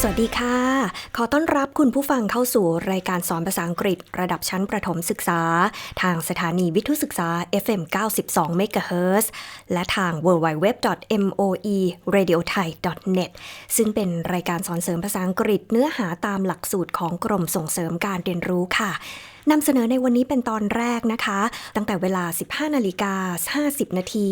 สวัสดีค่ะ ขอต้อนรับคุณผู้ฟังเข้าสู่รายการสอนภาษาอังกฤษ ระดับชั้นประถมศึกษา ทางสถานีวิทยุศึกษา FM 92 MHz และทาง www.moeradiothai.net ซึ่งเป็นรายการสอนเสริมภาษาอังกฤษเนื้อหาตามหลักสูตรของกรมส่งเสริมการเรียนรู้ค่ะ นำเสนอในวันนี้เป็นตอนแรกนะคะ ตั้งแต่เวลา 15 นาฬิกา 50 นาที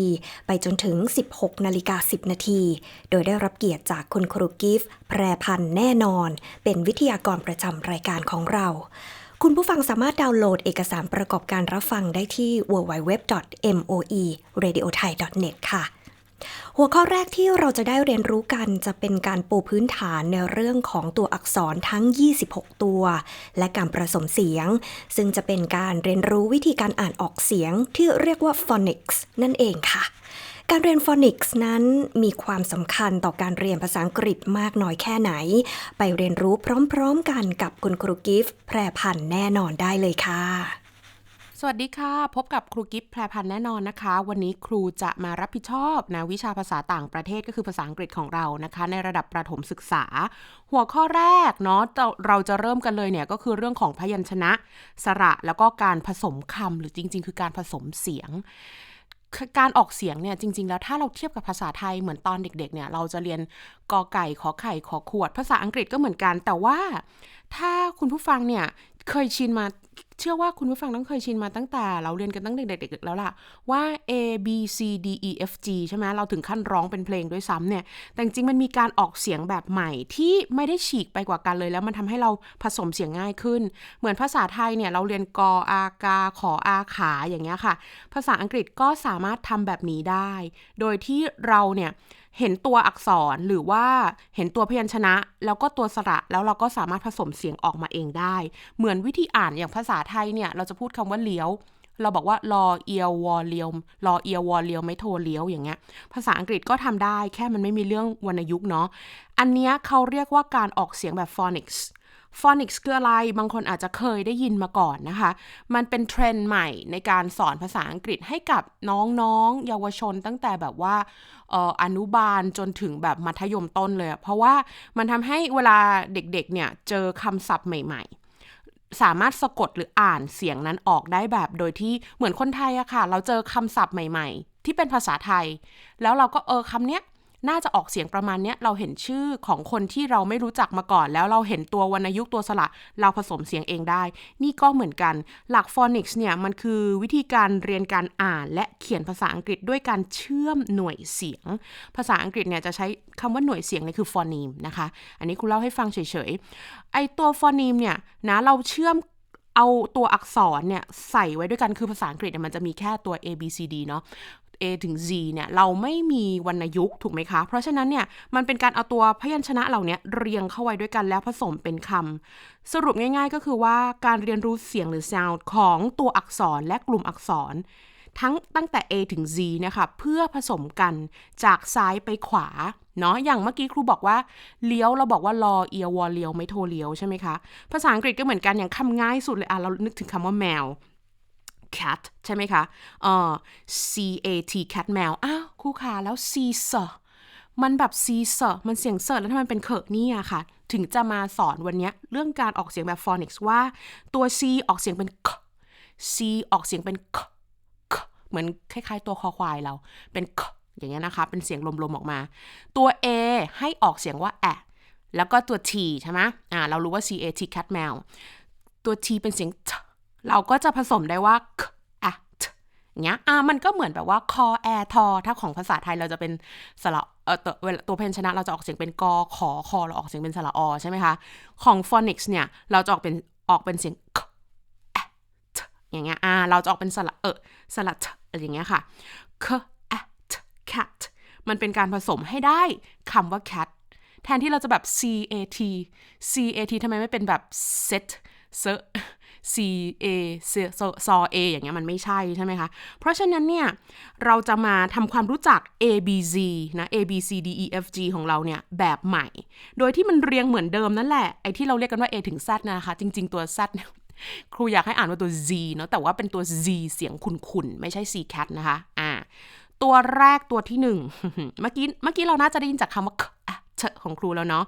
ไปจนถึง 16 นาฬิกา 10 นาที โดยได้รับเกียรติจากคุณครูกิฟต์แพรพันธ์แน่นอน เป็นวิทยากรประจำรายการของเราคุณผู้ฟังสามารถดาวน์โหลดเอกสารประกอบการรับฟังได้ที่ www.moeradiothai.net ค่ะ หัวข้อแรกที่เราจะได้เรียนรู้กันจะเป็นการปูพื้นฐานในเรื่องของตัวอักษรทั้ง 26 ตัว และการผสมเสียง ซึ่งจะเป็นการเรียนรู้วิธีการอ่านออกเสียงที่เรียกว่า phonics นั่นเองค่ะ การเรียน phonics นั้นมีความสำคัญต่อการเรียนภาษาอังกฤษมากน้อยแค่ไหน ไปเรียนรู้พร้อมๆกันกับคุณครูกิฟต์แพรพันธ์แน่นอนได้เลยค่ะ สวัสดีค่ะ พบกับครูกิฟแพรพันธ์แน่นอนนะคะ วันนี้ครูจะมารับผิดชอบนะวิชาภาษาต่างประเทศก็คือภาษาอังกฤษของเรานะคะ ในระดับประถมศึกษา หัวข้อแรกเนาะเราเราจะเริ่มกันเลยเนี่ยก็คือเรื่องของพยัญชนะ สระแล้วก็การผสมคำหรือจริง ๆ คือการผสมเสียงการออกเสียงเนี่ยจริง ๆ แล้วถ้าเราเทียบกับภาษาไทยเหมือนตอนเด็กๆเนี่ยเราจะเรียนกอไก่ขอไข่ขอขวด ภาษาอังกฤษก็เหมือนกัน แต่ว่าถ้าคุณผู้ฟังเนี่ยเคยชินมา เชื่อว่าคุณผู้ฟังต้องเคยชินมาตั้งแต่เราเรียนกันตั้งแต่เด็กๆแล้วล่ะ ว่า A B C D E F G ใช่ไหมเราถึงขั้นร้องเป็นเพลงด้วยซ้ำเนี่ย แต่จริงมันมีการออกเสียงแบบใหม่ที่ไม่ได้ฉีกไปกว่ากันเลย แล้วมันทำให้เราผสมเสียงง่ายขึ้น เหมือนภาษาไทยเนี่ยเราเรียนกออากาขออาขาอย่างเงี้ยค่ะ ภาษาอังกฤษก็สามารถทำแบบนี้ได้ โดยที่เราเนี่ย เห็นตัวอักษรหรือว่าเห็นตัวพยัญชนะ แล้วก็ตัวสระแล้วเราก็สามารถผสมเสียงออกมาเองได้ เหมือนวิธีอ่านอย่างภาษาไทยเนี่ย เราจะพูดคำว่าเลี้ยว เราบอกว่ารอเอียววอเลียวรอเอียววอเลียวไม่โทรเลี้ยวอย่างเงี้ย ภาษาอังกฤษก็ทำได้แค่มันไม่มีเรื่องวรรณยุกต์เนาะอันเนี้ยเขาเรียกว่าการออกเสียงแบบ phonics phonics คืออะไร บางคนอาจจะเคยได้ยินมาก่อนนะคะ มันเป็นเทรนด์ใหม่ในการสอนภาษาอังกฤษให้กับน้องๆ เยาวชนตั้งแต่แบบว่าอออนุบาลจนถึงแบบมัธยมต้นเลย เพราะว่ามันทำให้เวลาเด็กๆเนี่ยเจอคำศัพท์ใหม่ๆสามารถสะกดหรืออ่านเสียงนั้นออกได้แบบโดยที่เหมือนคนไทยอะค่ะ เราเจอคำศัพท์ใหม่ ๆ ที่เป็นภาษาไทย แล้วเราก็เออคำเนี้ย น่าจะออกเสียงประมาณเนี้ยเราเห็นชื่อของคนที่เราไม่รู้จักมาก่อน แล้วเราเห็นตัววรรณยุกต์ตัวสระเราผสมเสียงเองได้ นี่ก็เหมือนกันหลัก phonics เนี่ยมันคือวิธีการเรียนการอ่าน และเขียนภาษาอังกฤษด้วยการเชื่อมหน่วยเสียง ภาษาอังกฤษเนี่ยจะใช้คำว่าหน่วยเสียงเนี่ยคือ phoneme นะคะ อันนี้คุณเล่าให้ฟังเฉยๆไอตัว phoneme เนี่ยนะเราเชื่อมเอาตัวอักษรเนี่ยใส่ไว้ด้วยกันคือภาษาอังกฤษเนี่ยมันจะมีแค่ตัว A B C D เนาะ A ถึง Z เนี่ยเราไม่มีวรรณยุกต์ถูกไหมคะ เพราะฉะนั้นเนี่ยมันเป็นการเอาตัวพยัญชนะเหล่านี้เรียงเข้าไว้ด้วยกันแล้วผสมเป็นคำสรุปง่าย ๆ ก็คือว่าการเรียนรู้เสียงหรือ sound ของตัวอักษรและกลุ่มอักษร ทั้งตั้งแต่ A ถึง Z นะคะเพื่อผสมกันจากซ้ายไปขวาเนาะอย่างเมื่อกี้ครูบอกว่าเลี้ยวเราบอกว่ารอเอียววอเลียวไม่โทเลี้ยวใช่ไหมคะภาษาอังกฤษก็เหมือนกันอย่างคำง่ายสุดเลยอะเรานึกถึงคำว่าแมว cat ใช่ไหมคะเอ่อ c a t cat แมว อ้าวครูขาแล้ว c s มันแบบ c s มันเสียงเสิร์แล้วถ้ามันเป็นเคอะนี่อะค่ะ ถึงจะมาสอนวันนี้เรื่องการออกเสียงแบบ phonics ว่าตัว c ออกเสียงเป็น k c ออกเสียงเป็น k k เหมือนคล้ายๆตัวคอควายเรา เป็น k อย่างเงี้ยนะคะ เป็นเสียงลมๆออกมา ตัว a ให้ออกเสียงว่าแอะแล้วก็ตัว t ใช่ไหมอ่า เรารู้ว่า c a t cat แมว ตัว t เป็นเสียง t เราก็จะผสมได้ว่า k เงี้ยอ่ามันก็เหมือนแบบว่าคอแอทอถ้าของภาษาไทยเราจะเป็นสระเอ่อตัวตัวเพยัญชนะเราจะออกเสียงเป็นกอขอคอเราออกเสียงเป็นสระอใช่ไหมคะ ของ phonics เนี่ยเราจะออกเป็นออกเป็นเสียงอย่างเงี้ยอ่าเราจะออกเป็นสระเออสระ t อะไรอย่างเงี้ยค่ะ k a t cat มันเป็นการผสมให้ได้คำว่า cat แทนที่เราจะแบบ c a t c a t ทำไมไม่เป็นแบบ set s c a c ซอ a อย่างเงี้ยมันไม่ใช่ใช่ไหมคะ เพราะฉะนั้นเนี่ย เราจะมาทำความรู้จัก a b z นะ a b c d e f g ของเราเนี่ย แบบใหม่ โดยที่มันเรียงเหมือนเดิมนั่นแหละ ไอ้ที่เราเรียกกันว่า a ถึง z นะคะ จริง ๆ ตัว z เนี่ยครูอยากให้อ่านว่าตัว Z เนาะแต่ว่าเป็นตัว Z เสียงขุ่นๆ ไม่ใช่ C cat นะคะ อ่า ตัวแรกตัวที่หนึ่งเมื่อกี้เมื่อกี้เราน่าจะได้ยินจากคำว่าอะเชของครูแล้วเนาะ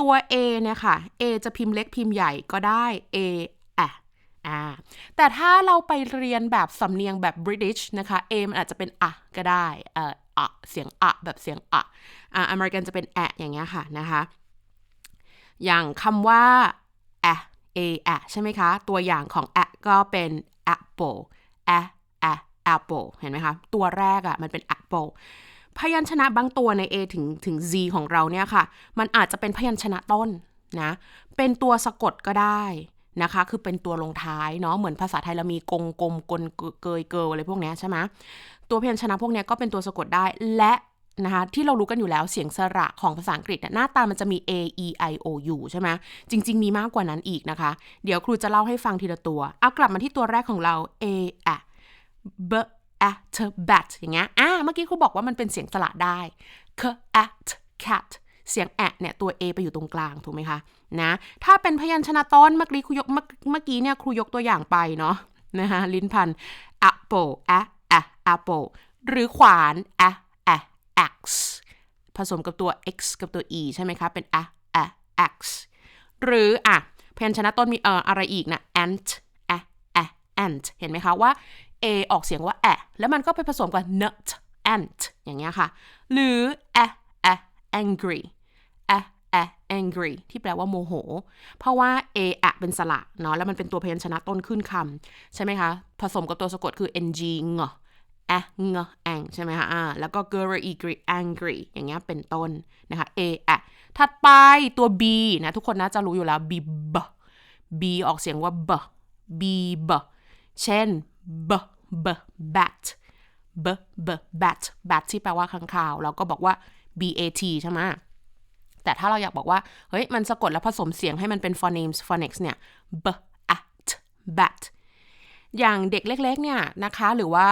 ตัว A เนี่ยค่ะ A จะพิมพ์เล็กพิมพ์ใหญ่ก็ได้ A อ่าแต่ถ้าเราไปเรียนแบบสำเนียงแบบ British นะคะ A มันอาจจะเป็นอะก็ได้เอ่ออะเสียงอะแบบเสียงอะอ่าอเมริกันจะเป็นแอะอย่างเงี้ยค่ะนะคะอย่างคำว่า a a a ใช่ไหมคะ ตัวอย่างของ a ก็เป็น apple a a apple เห็นไหมคะ ตัวแรกอะ่ะมันเป็น apple พยัญชนะบางตัวใน A ถึงถึง Z ของเราเนี่ยค่ะ มันอาจจะเป็นพยัญชนะต้นนะ เป็นตัวสะกดก็ได้ นะคะ คือเป็นตัวลงท้ายเนาะเหมือนภาษาไทยเรามีกงกลมกลเกยเกลอะไรพวกเนี้ยใช่ไหมตัวพยัญชนะพวกเนี้ยก็เป็นตัวสะกดได้และนะคะที่เรารู้กันอยู่แล้วเสียงสระของภาษาอังกฤษเนี่ยหน้าตามันจะมี a e i o u ใช่ไหมจริง ๆ มีมากกว่านั้นอีกนะคะ เดี๋ยวครูจะเล่าให้ฟังทีละตัว เอากลับมาที่ตัวแรกของเรา a a b a t bat อย่างเงี้ยอ่าเมื่อกี้ครูบอกว่ามันเป็นเสียงสระได้ k at cat เสียงแอะเนี่ยตัว a ไปอยู่ตรงกลางถูกไหมคะนะถ้าเป็นพยัญชนะต้นเมื่อกี้ครูยกเมื่อกี้เนี่ยครูยกตัวอย่างไปเนาะนะคะลิ้นพัน apple a a apple หรือขวาน a a x ผสมกับตัว x กับตัว e ใช่ไหมคะ เป็น a a x หรืออะพยัญชนะต้นมีเอ่ออะไรอีกนะ ant a a ant เห็นไหมคะว่า a ออกเสียงว่าแอะแล้วมันก็ไปผสมกับ nut ant อย่างเงี้ยค่ะ หรือ a angry a a angry ที่แปลว่าโมโห เพราะว่า a อะเป็นสระเนาะแล้วมันเป็นตัวพยัญชนะต้นขึ้นคำใช่ไหมคะ ผสมกับตัวสะกดคือ ng งอะงแองใช่ไหมคะอ่าแล้วก็ g r e angry angry อย่างเงี้ยเป็นต้นนะคะ a อะถัดไปตัว b นะทุกคนน่าจะรู้อยู่แล้ว b b b ออกเสียงว่า b b b เช่น b b bat b b bat bat ที่แปลว่าข้างคาว เราก็บอกว่า b a t ใช่ไหมแต่ถ้าเราอยากบอกว่า เฮ้ย มันสะกดแล้วผสมเสียงให้มันเป็น phonemes phonics เนี่ย b at bat อย่างเด็กเล็ก ๆ เนี่ยนะคะ หรือว่า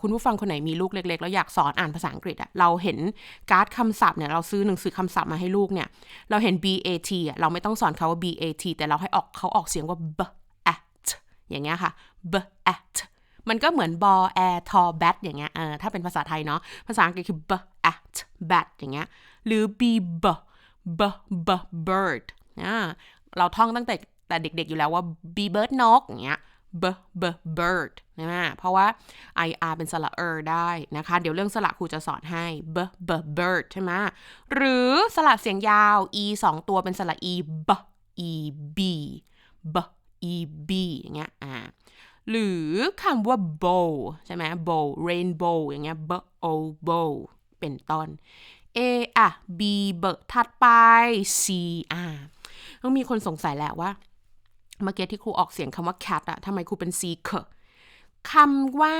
คุณผู้ฟังคนไหนมีลูกเล็ก ๆ แล้วอยากสอนอ่านภาษาอังกฤษอะเราเห็นการ์ดคำศัพท์เนี่ย เราซื้อหนังสือคำศัพท์มาให้ลูกเนี่ย เราเห็น bat อะเราไม่ต้องสอนเขาว่า bat แต่เราให้ออกเขาออกเสียงว่า b at อย่างเงี้ยค่ะ b at มันก็เหมือน ball air tall bat อย่างเงี้ยเออถ้าเป็นภาษาไทยเนาะภาษาอังกฤษคือ b at bat อย่างเงี้ยหรือ b b b b bird อ่าเราท่องตั้งแต่แต่เด็กๆอยู่แล้วว่า b bird นกอย่างเงี้ย b b bird นะฮะเพราะว่า i r เป็นสระเออได้นะคะ เดี๋ยวเรื่องสระครูจะสอนให้ b b bird ใช่ไหมหรือสระเสียงยาว e สองตัวเป็นสระ e b e b b e b อย่างเงี้ยอ่า หรือคำว่า bow ใช่ไหม bow rainbow อย่างเงี้ย b o bow เป็นต้น A อะ B เบิกถัดไป C อ่าต้องมีคนสงสัยแหละว่า เมื่อกี้ที่ครูออกเสียงคำว่า cat อะทำไมครูเป็น C เคคำว่า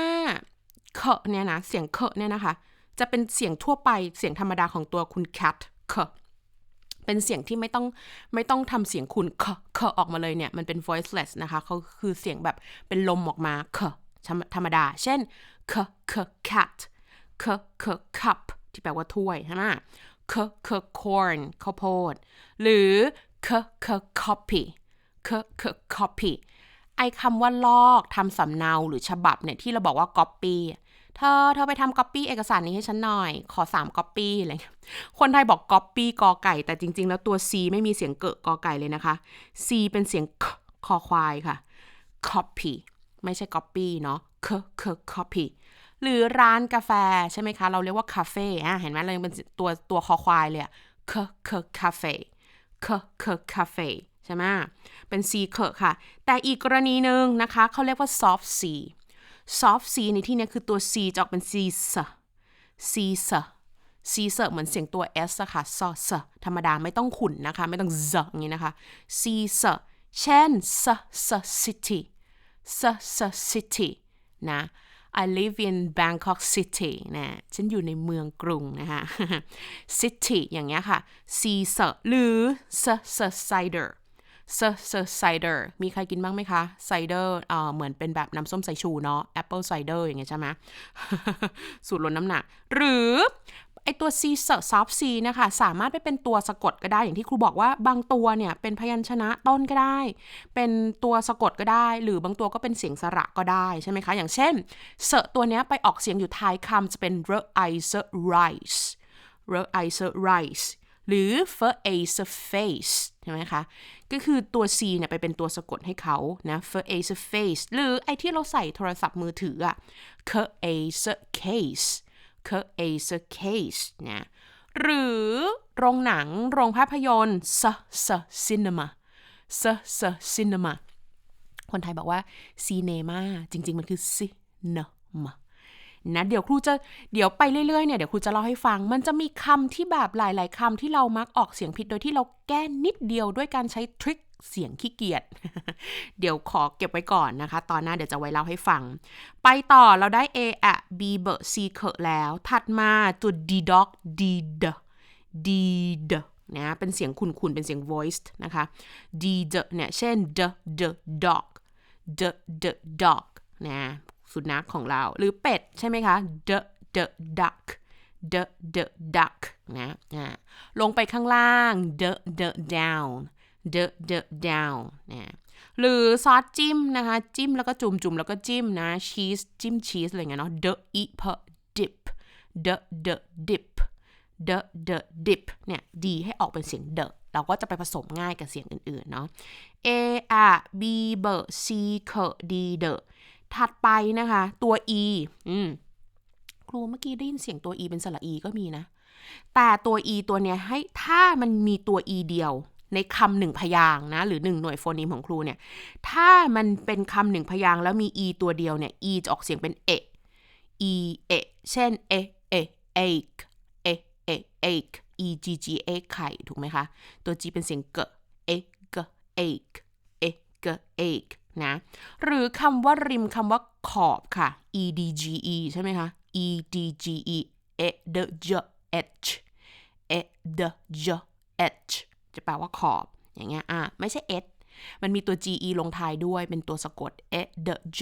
เคเนี่ยนะ เสียงเคเนี่ยนะคะ จะเป็นเสียงทั่วไป เสียงธรรมดาของตัวคุณ cat เค เป็นเสียงที่ไม่ต้องไม่ต้องทำเสียงคุณเคเคออกมาเลยเนี่ย มันเป็น voiceless นะคะเขาคือเสียงแบบเป็นลมออกมาเคธรรมดา เช่นเคเค cat เคเค cup ที่แปลว่าถ้วยใช่ไหมเคเค corn ข้าวโพด หรือเคเค copy เคเค copy ไอคำว่าลอกทำสำเนาหรือฉบับเนี่ยที่เราบอกว่า copy เธอเธอไปทำ copy เอกสารนี้ให้ฉันหน่อย ขอ3 copy อะไรเงี้ยคนไทยบอก copy กอไก่ แต่จริง ๆ แล้วตัว c ไม่มีเสียงเกะกอไก่เลยนะคะ c เป็นเสียงคคอควายค่ะ copy ไม่ใช่ copy เนาะเคเค copy หรือร้านกาแฟใช่ไหมคะ เราเรียกว่าคาเฟ่อะเห็นไหมเรายังเป็นตัวตัวคอควายเลยอะเคเคคาเฟ่เคเคคาเฟ่ใช่ไหมเป็น C เคค่ะ แต่อีกกรณีหนึ่งนะคะเขาเรียกว่า soft C soft C ในที่นี้คือตัว C จะออกเป็น C S C S C S เหมือนเสียงตัว S อะค่ะ S S ธรรมดาไม่ต้องขุนนะคะ ไม่ต้อง Z อย่างนี้นะคะ C S เช่น S S city S S city นะ I live in Bangkok City นะ ฉันอยู่ในเมืองกรุงนะคะ City อย่างเงี้ยค่ะ C S หรือ S S cider S S cider มีใครกินบ้างไหมคะ cider เอ่อเหมือนเป็นแบบน้ำส้มสายชูเนาะ apple cider อร์อย่างเงี้ยใช่ไหมสูตรลดน้ำหนัก หรือไอตัว C เซอร์ soft C นะคะ สามารถไปเป็นตัวสะกดก็ได้ อย่างที่ครูบอกว่าบางตัวเนี่ย เป็นพยัญชนะต้นก็ได้ เป็นตัวสะกดก็ได้ หรือบางตัวก็เป็นเสียงสระก็ได้ ใช่ไหมคะ อย่างเช่นเซอร์ตัวเนี้ยไปออกเสียงอยู่ท้ายคำจะเป็น r i s e rice r i s e rice หรือ f a s e face ใช่ไหมคะ ก็คือตัว C เนี่ยไปเป็นตัวสะกดให้เขานะ f a s e face หรือไอที่เราใส่โทรศัพท์มือถืออะ c a s e case c a s e case นะหรือโรงหนังโรงภาพยนตร์ s s cinema s s cinema คนไทยบอกว่า cinema จริง ๆ มันคือ cinema นะเดี๋ยวครูจะเดี๋ยวไปเรื่อยๆเนี่ยเดี๋ยวครูจะเล่าให้ฟัง มันจะมีคำที่แบบหลาย ๆคำที่เรามักออกเสียงผิดโดยที่เราแก้นิดเดียวด้วยการใช้ทริคเสียงขี้เกียจ เดี๋ยวขอเก็บไว้ก่อนนะคะ ตอนหน้าเดี๋ยวจะไว้เล่าให้ฟัง ไปต่อเราได้ A อะ B เบอร์ C เคแล้ว ถัดมาตัว D dog D d D d นะเป็นเสียงคุนๆเป็นเสียง voiced นะคะ D d เนี่ย เช่น the the dog the the dog นะ สุนัขของเรา หรือเป็ดใช่ไหมคะ the the duck the the duck นะอ่าลงไปข้างล่าง the the down the the down นะหรือซอสจิ้มนะคะ จิ้มแล้วก็จุ่มจุ่มแล้วก็จิ้มนะชีสจิ้มชีสอะไรเงี้ยเนาะ the eat per dip the the dip the the dip เนี่ยดีให้ออกเป็นเสียง the เราก็จะไปผสมง่ายกับเสียงอื่นๆเนาะ a a b เบอร์ c เค d เด ถัดไปนะคะ ตัว e อืมครูเมื่อกี้ได้ยินเสียงตัว e เป็นสระ e ก็มีนะ แต่ตัว e ตัวเนี้ยให้ถ้ามันมีตัว e เดียวในคำหนึ่งพยางนะ หรือหนึ่งหน่วยโฟนีมของครูเนี่ย ถ้ามันเป็นคำหนึ่งพยางแล้วมี e ตัวเดียวเนี่ย e จะออกเสียงเป็นเอ e เอ เช่นเอ เอ เอกเอ เอ เอก e g g เอกไข่ถูกไหมคะ ตัว g เป็นเสียงเกเอกเอก เอกเอกนะหรือคำว่าริมคำว่าขอบค่ะ e d g e ใช่ไหมคะ e d g e e d j h e d j h จะแปลว่าขอบอย่างเงี้ยอะไม่ใช่ h มันมีตัว ge ลงท้ายด้วยเป็นตัวสะกด e d j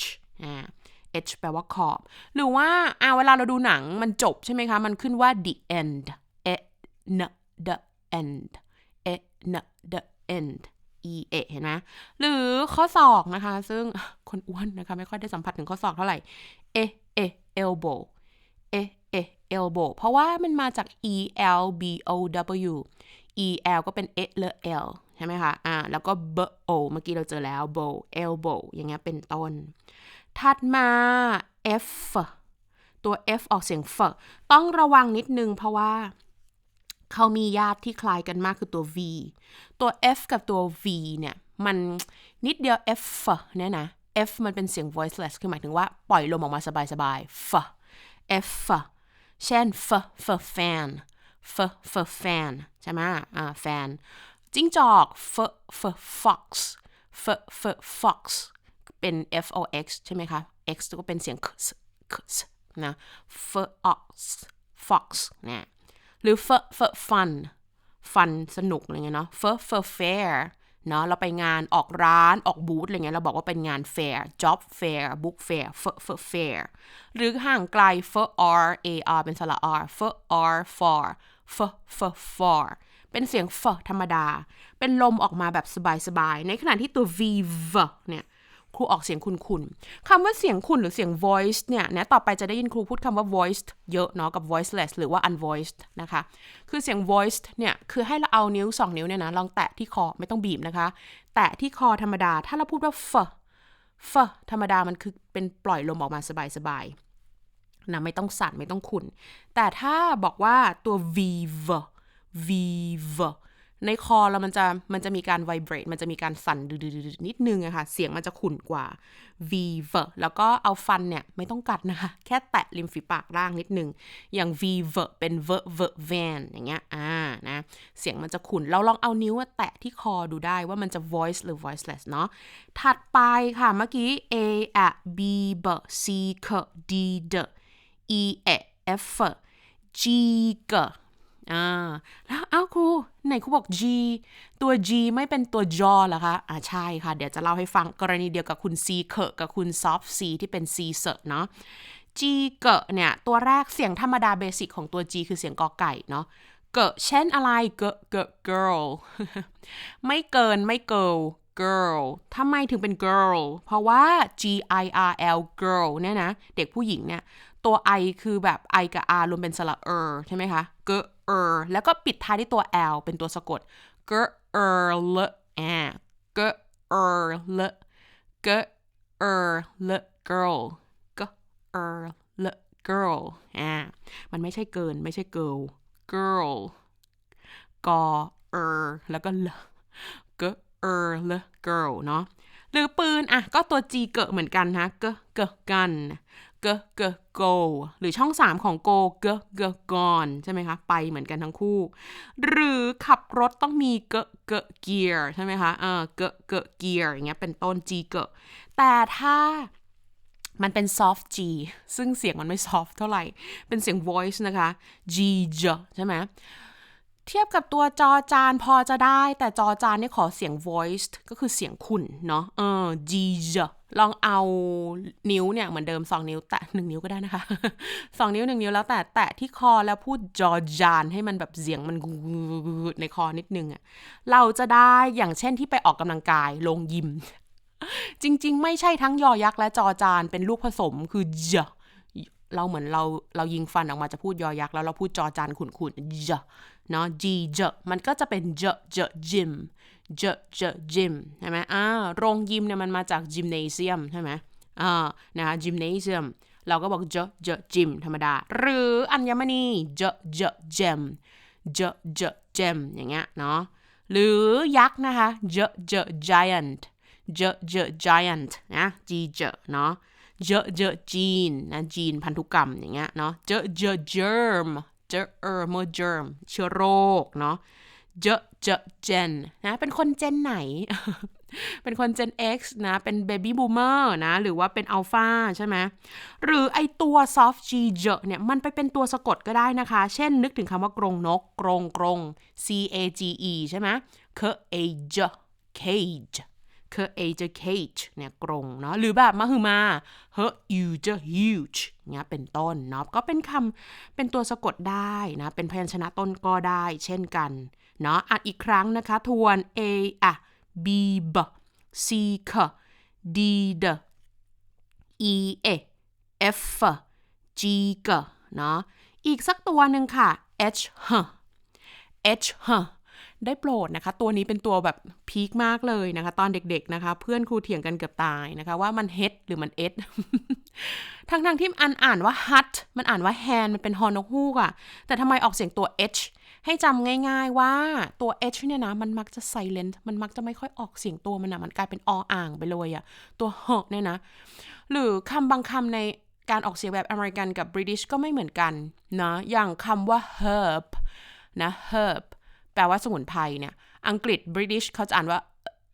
h อ่า h แปลว่าขอบ หรือว่าอ่าเวลาเราดูหนังมันจบใช่ไหมคะ มันขึ้นว่า the end e n the end e n the end e a เห็นไหมหรือข้อศอกนะคะ ซึ่งคนอ้วนนะคะ ไม่ค่อยได้สัมผัสถึงข้อศอกเท่าไหร่ e e elbow e e elbow เพราะว่ามันมาจาก e l b o w e l ก็เป็น e และ l ใช่ไหมคะอ่าแล้วก็ b o เมื่อกี้เราเจอแล้ว bow elbow อย่างเงี้ยเป็นต้น ถัดมา f ตัว f ออกเสียง f ต้องระวังนิดนึงเพราะว่า เขามีญาติที่คล้ายกันมากคือตัว v ตัว f กับตัว v เนี่ย มันนิดเดียว f เนี่ยนะ f มันเป็นเสียง voiceless คือหมายถึงว่าปล่อยลมออกมาสบายๆ f f เช่น f f fan f f fan ใช่ไหมอ่า fan จิ้งจอก f f fox f f fox เป็น f o x ใช่ไหมคะ x ก็เป็นเสียง k k นะ fox fox น่ะ หรือ f f fun fun สนุกอะไรเงี้ยเนาะ f f fair เนาะเราไปงานออกร้านออกบูธอะไรเงี้ยเราบอกว่าเป็นงาน fair job fair book fair f f fair หรือห่างไกล f r a r เป็นสระ r f r for f f for เป็นเสียง f ธรรมดา เป็นลมออกมาแบบสบายๆ ในขณะที่ตัว v v เนี่ย ครูออกเสียงคุณๆคำว่าเสียงคุณหรือเสียง voice เนี่ยนะต่อไปจะได้ยินครูพูดคำว่า voiced เยอะเนาะกับ voiceless หรือว่า unvoiced นะคะ คือเสียง voiced เนี่ยคือให้เราเอานิ้ว 2 นิ้วเนี่ยนะลองแตะที่คอไม่ต้องบีบนะคะ แตะที่คอธรรมดา ถ้าเราพูดว่า f f ธรรมดามันคือเป็นปล่อยลมออกมาสบายๆนะไม่ต้องสั่นไม่ต้องขุนแต่ถ้าบอกว่าตัว v v v v ในคอเรามันจะมันจะมีการ vibrate มันจะมีการสั่นดืดๆนิดนึงอะค่ะ เสียงมันจะขุ่นกว่า v v แล้วก็เอาฟันเนี่ย ไม่ต้องกัดนะคะ แค่แตะริมฝีปากล่างนิดนึง อย่าง v v เป็น v v van อย่างเงี้ยอ่านะเสียงมันจะขุ่น เราลองเอานิ้วแตะที่คอดูได้ว่ามันจะ voice หรือ voiceless เนาะถัดไปค่ะเมื่อกี้ a อะ b b c k d d e e f g g อ่าแล้วอ้าวครู ไหนครูบอก G ตัว G ไม่เป็นตัวจอเหรอคะ อ่าใช่ค่ะ เดี๋ยวจะเล่าให้ฟังกรณีเดียวกับคุณ C เคกับคุณ soft C ที่เป็น C เซอร์เนาะ G เกะเนี่ย ตัวแรกเสียงธรรมดาเบสิกของตัว G คือเสียงกอไก่เนาะเกะเช่นอะไรเกะเกะ girl ไม่เกินไม่ girl girl ทำไมถึงเป็น girl เพราะว่า G I R L girl เนี่ยนะ เด็กผู้หญิงเนี่ย ตัว I คือแบบ I กับ R รวมเป็นสระเออใช่ไหมคะ เกะ เออแล้วก็ปิดท้ายด้วยตัว L เป็นตัวสะกดเกะเออเลอ่าเกะเออเลเกเออเล girl เกะเออเล girl อ่า มันไม่ใช่เกินไม่ใช่ girl girl กอเออแล้วก็เลเกะเออเล girl เนาะหรือปืน อะ ก็ตัว G เกะเหมือนกันนะเกะเกะกัน เกะเก go หรือช่อง 3 ของ go เกะเก gone ใช่ไหมคะ ไปเหมือนกันทั้งคู่ หรือขับรถต้องมีเกะเก gear ใช่ไหมคะเออเกะเก gear อย่างเงี้ยเป็นต้น G เกะแต่ถ้ามันเป็น soft G ซึ่งเสียงมันไม่ soft เท่าไหร่ เป็นเสียง voice นะคะ G J ใช่ไหม เทียบกับตัวจอจานพอจะได้ แต่จอจานนี่ขอเสียง voiced ก็คือเสียงขุ่นเนาะ เออ G J ลองเอานิ้วเนี่ยเหมือนเดิม 2 นิ้วแตะ1นิ้วก็ได้นะคะ 2 นิ้ว 1 นิ้วแล้วแต่แตะที่คอแล้วพูดจอจานให้มันแบบเสียงมันในคอนิดนึงอะเราจะได้อย่างเช่นที่ไปออกกำลังกายลงยิม จริง ๆ ไม่ใช่ทั้งยอยักษ์และจอจานเป็นลูกผสมคือเยเราเหมือนเราเรายิงฟันออกมาจะพูดยอยักษ์แล้วเราพูดจอจานขุนๆเยเนาะ G เจมันก็จะเป็นเจเจจิม เจเจจิมใช่ไหมอ่าโรงยิมเนี่ยมันมาจากจิมเนเซียมใช่ไหมอ่านะคะจิมเนเซียมเราก็บอกเจเจจิมธรรมดา หรืออัญมณีเจเจเจมเจเจเจมอย่างเงี้ยเนาะหรือยักษ์นะคะเจเจ giant เจอเจอ giant นะจีเจอเนาะเจอเจอจีนนะจีนพันธุกรรมอย่างเงี้ยเนาะเจอเจอ germ เจอเออ more germ เชื้อโรคเนาะเจอ เจอ gen นะเป็นคนเจนไหน เป็นคน Gen X นะ เป็น Baby Boomer นะ หรือว่าเป็น Alpha ใช่ไหมหรือไอตัว Soft G เจเนี่ย มันไปเป็นตัวสะกดก็ได้นะคะ เช่นนึกถึงคำว่ากรงนก กรงกรง C A G E ใช่ไหม c A J cage คือ a จ cage เนี่ยกรงเนาะหรือแบบมาคือมา her u จะ huge เนี่ยเป็นต้นเนาะก็เป็นคำเป็นตัวสะกดได้นะ เป็นพยัญชนะต้นก็ได้ เช่นกัน เนาะอะอีกครั้งนะคะทวน a อะ b b c k d d e a f g g เนาะอีกสักตัวหนึ่งค่ะ h h h h ได้โปรดนะคะ ตัวนี้เป็นตัวแบบพีคมากเลยนะคะ ตอนเด็กๆนะคะ เพื่อนครูเถียงกันเกือบตายนะคะ ว่ามันเฮดหรือมันเอทั้งทงๆที่อันอ่านว่า hut มันอ่านว่า hand มันเป็นฮอนกฮูกอะแต่ทำไมออกเสียงตัว h ให้จำง่ายๆว่าตัว h เนี่ยนะ มันมักจะ silent มันมักจะไม่ค่อยออกเสียงตัวมันอะมันกลายเป็นออ่างไปเลยอะตัวหอเนี่ยนะ หรือคำบางคำในการออกเสียงแบบอเมริกันกับบริติชก็ไม่เหมือนกันนะอย่างคำว่า herb นะ herb แปลว่าสมุนไพรเนี่ย อังกฤษ British เขาจะอ่านว่า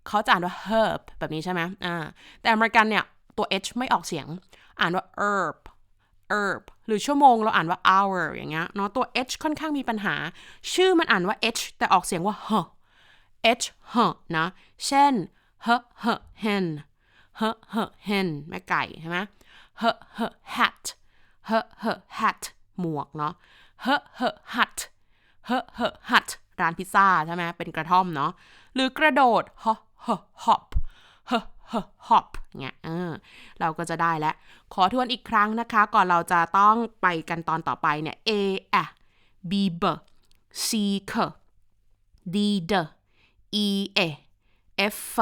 เขาจะอ่านว่า herb แบบนี้ใช่ไหมอ่าแต่อเมริกันเนี่ยตัว h ไม่ออกเสียง อ่านว่า herb herb หรือชั่วโมงเราอ่านว่า hour อย่างเงี้ยเนาะตัว h ค่อนข้างมีปัญหา ชื่อมันอ่านว่า h แต่ออกเสียงว่า h h h นะ เช่น h h hen h h hen แม่ไก่ใช่ไหม h h hat h h hat หมวกเนาะ h h hut h h hut ร้านพิซซ่าใช่ไหมเป็นกระท่อมเนาะ หรือกระโดด h h hop h h hop เงี้ยเออเราก็จะได้แล้ว ขอทวนอีกครั้งนะคะ ก่อนเราจะต้องไปกันตอนต่อไปเนี่ย a a b b c k d d e a f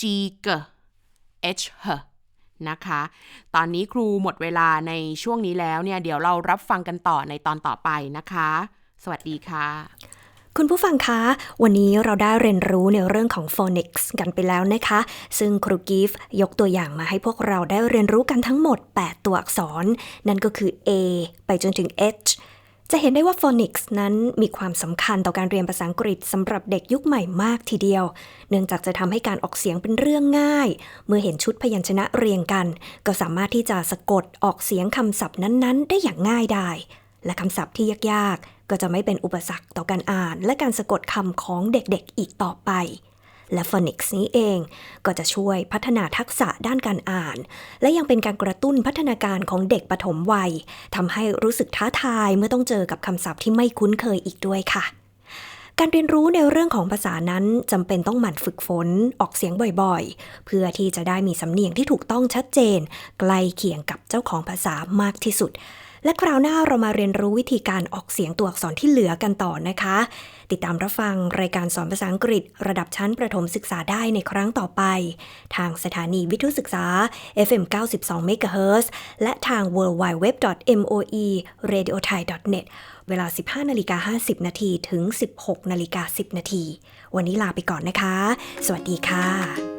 g g h h นะคะ ตอนนี้ครูหมดเวลาในช่วงนี้แล้วเนี่ย เดี๋ยวเรารับฟังกันต่อในตอนต่อไปนะคะ สวัสดีค่ะ คุณผู้ฟังคะ วันนี้เราได้เรียนรู้ในเรื่องของ phonics กันไปแล้วนะคะ ซึ่งครูกิฟต์ยกตัวอย่างมาให้พวกเราได้เรียนรู้กันทั้งหมด 8 ตัวอักษร นั่นก็คือ A ไปจนถึง H จะเห็นได้ว่า phonics นั้นมีความสำคัญต่อการเรียนภาษาอังกฤษสำหรับเด็กยุคใหม่มากทีเดียว เนื่องจากจะทำให้การออกเสียงเป็นเรื่องง่าย เมื่อเห็นชุดพยัญชนะเรียงกัน ก็สามารถที่จะสะกดออกเสียงคำศัพท์นั้นๆ ได้อย่างง่ายไดาย และคำศัพท์ที่ยากๆ ก็จะไม่เป็นอุปสรรคต่อการอ่าน และการสะกดคำของเด็กๆอีกต่อไป และ phonics นี้เองก็จะช่วยพัฒนาทักษะด้านการอ่าน และยังเป็นการกระตุ้นพัฒนาการของเด็กปฐมวัยทำให้รู้สึกท้าทายเมื่อต้องเจอกับคำศัพท์ที่ไม่คุ้นเคยอีกด้วยค่ะการเรียนรู้ในเรื่องของภาษานั้นจำเป็นต้องหมั่นฝึกฝนออกเสียงบ่อยๆ เพื่อที่จะได้มีสำเนียงที่ถูกต้องชัดเจน ใกล้เคียงกับเจ้าของภาษามากที่สุด และคราวหน้าเรามาเรียนรู้วิธีการออกเสียงตัวอักษรที่เหลือกันต่อนะคะ ติดตามรับฟังรายการสอนภาษาอังกฤษ ระดับชั้นประถมศึกษาได้ในครั้งต่อไป ทางสถานีวิทยุศึกษา FM 92 MHz และทาง www.moeradiothai.net เวลา 15นาฬิกา50 นาทีถึง 16นาฬิกา10 นาที วันนี้ลาไปก่อนนะคะ สวัสดีค่ะ